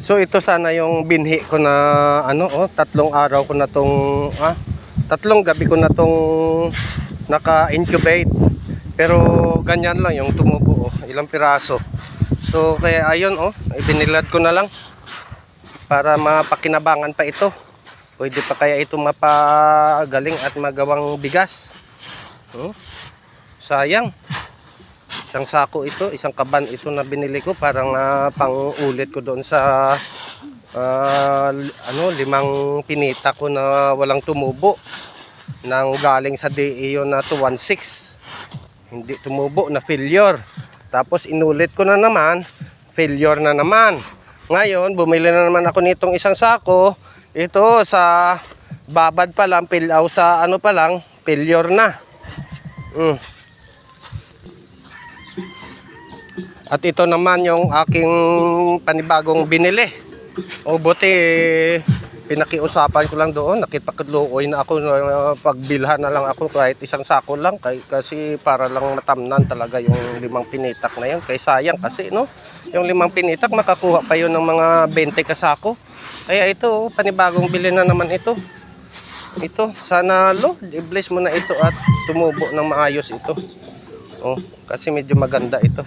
So ito sana yung binhi ko na ano oh, tatlong araw ko na tong ah, tatlong gabi ko na tong naka-incubate. Pero ganyan lang yung tumubo oh, ilang piraso. So kaya ayun oh, ibinilad ko na lang para mapakinabangan pa ito. Pwede pa kaya ito mapagaling at magawang bigas. Oh, sayang. Isang sako ito, isang kaban ito na binili ko parang ah, pang-ulit ko doon sa li- ano, limang pinita ko na walang tumubo nang galing sa DEO na 216. Hindi tumubo na failure. Tapos inulit ko na naman, failure na naman. Ngayon, bumili na naman ako nitong isang sako. Ito sa babad pa lang, pilaw sa ano pa lang, failure na. Mm. At ito naman yung aking panibagong binili. O buti pinakiusapan ko lang doon, nakipagluoy na ako pagbilhan na lang ako kahit isang sako lang kasi para lang matamnan talaga yung limang pinitak na yun. Kay sayang kasi no, yung limang pinitak makakuha pa yun ng mga 20 kasako. Kaya ito, oh, panibagong bili na naman ito. Ito, sana Lord, i-bless mo na ito at tumubo ng maayos ito. Oh, kasi medyo maganda ito.